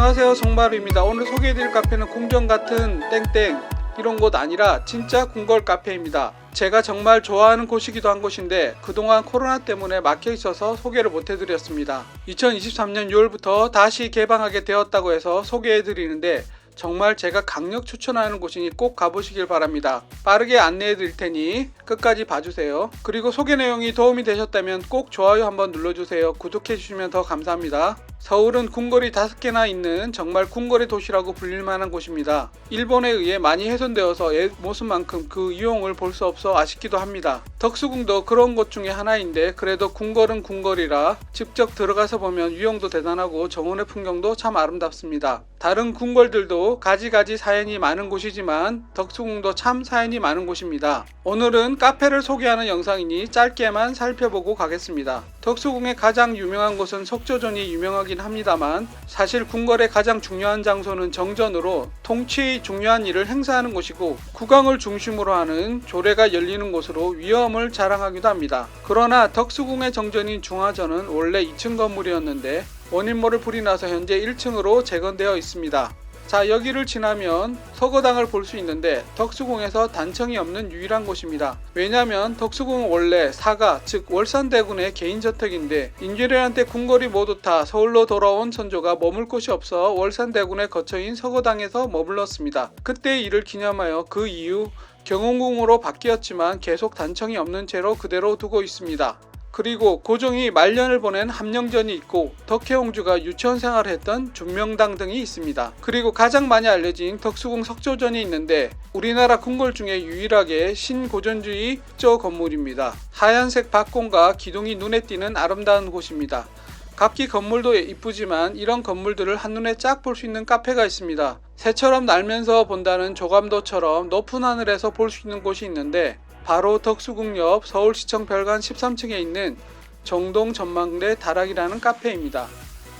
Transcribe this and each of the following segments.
안녕하세요 정마루입니다. 오늘 소개해드릴 카페는 궁전 같은 땡땡. 이런 곳 아니라 진짜 궁궐 카페입니다. 제가 정말 좋아하는 곳이기도 한 곳인데 그동안 코로나 때문에 막혀 있어서 소개를 못 해드렸습니다. 2023년 6월부터 다시 개방하게 되었다고 해서 소개해드리는데 정말 제가 강력 추천하는 곳이니 꼭 가보시길 바랍니다. 빠르게 안내해 드릴 테니 끝까지 봐주세요. 그리고 소개 내용이 도움이 되셨다면 꼭 좋아요 한번 눌러주세요. 구독해 주시면 더 감사합니다. 서울은 궁궐이 다섯 개나 있는 정말 궁궐의 도시라고 불릴 만한 곳입니다. 일본에 의해 많이 훼손되어서 옛 모습만큼 그 유용을 볼 수 없어 아쉽기도 합니다. 덕수궁도 그런 곳 중에 하나인데 그래도 궁궐은 궁궐이라 직접 들어가서 보면 유용도 대단하고 정원의 풍경도 참 아름답습니다. 다른 궁궐들도 가지가지 사연이 많은 곳이지만 덕수궁도 참 사연이 많은 곳입니다. 오늘은 카페를 소개하는 영상이니 짧게만 살펴보고 가겠습니다. 덕수궁의 가장 유명한 곳은 석조전이 유명하긴 합니다만 사실 궁궐의 가장 중요한 장소는 정전으로 통치의 중요한 일을 행사하는 곳이고 국왕을 중심으로 하는 조례가 열리는 곳으로 위엄을 자랑하기도 합니다. 그러나 덕수궁의 정전인 중화전은 원래 2층 건물이었는데 원인 모를 불이 나서 현재 1층으로 재건되어 있습니다. 자 여기를 지나면 서거당을 볼 수 있는데 덕수궁에서 단청이 없는 유일한 곳입니다. 왜냐하면 덕수궁은 원래 사가 즉 월산대군의 개인 저택인데 인규리한테 궁궐이 모두 다 서울로 돌아온 선조가 머물 곳이 없어 월산대군의 거처인 서거당에서 머물렀습니다. 그때 이를 기념하여 그 이후 경운궁으로 바뀌었지만 계속 단청이 없는 채로 그대로 두고 있습니다. 그리고 고종이 말년을 보낸 함령전이 있고 덕혜옹주가 유치원 생활을 했던 중명당 등이 있습니다. 그리고 가장 많이 알려진 덕수궁 석조전이 있는데 우리나라 궁궐 중에 유일하게 신고전주의 저 건물입니다. 하얀색 박공과 기둥이 눈에 띄는 아름다운 곳입니다. 각기 건물도 이쁘지만 이런 건물들을 한눈에 쫙 볼 수 있는 카페가 있습니다. 새처럼 날면서 본다는 조감도처럼 높은 하늘에서 볼 수 있는 곳이 있는데 바로 덕수궁 옆 서울시청 별관 13층에 있는 정동 전망대 다락이라는 카페입니다.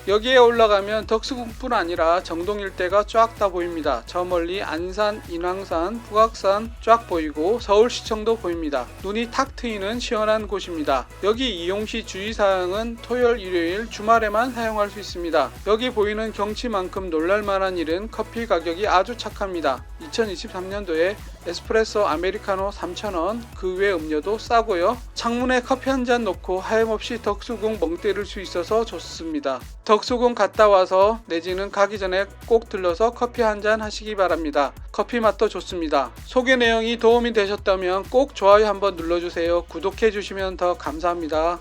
여기에 올라가면 덕수궁뿐 아니라 정동 일대가 쫙 다 보입니다. 저 멀리 안산, 인왕산, 북악산 쫙 보이고 서울시청도 보입니다. 눈이 탁 트이는 시원한 곳입니다. 여기 이용 시 주의사항은 토요일, 일요일, 주말에만 사용할 수 있습니다. 여기 보이는 경치만큼 놀랄만한 일은 커피 가격이 아주 착합니다. 2023년도에 에스프레소 아메리카노 3,000원, 그 외 음료도 싸고요. 창문에 커피 한 잔 놓고 하염없이 덕수궁 멍 때릴 수 있어서 좋습니다. 덕수궁 갔다 와서 내지는 가기 전에 꼭 들러서 커피 한 잔 하시기 바랍니다. 커피 맛도 좋습니다. 소개 내용이 도움이 되셨다면 꼭 좋아요 한번 눌러주세요. 구독해 주시면 더 감사합니다.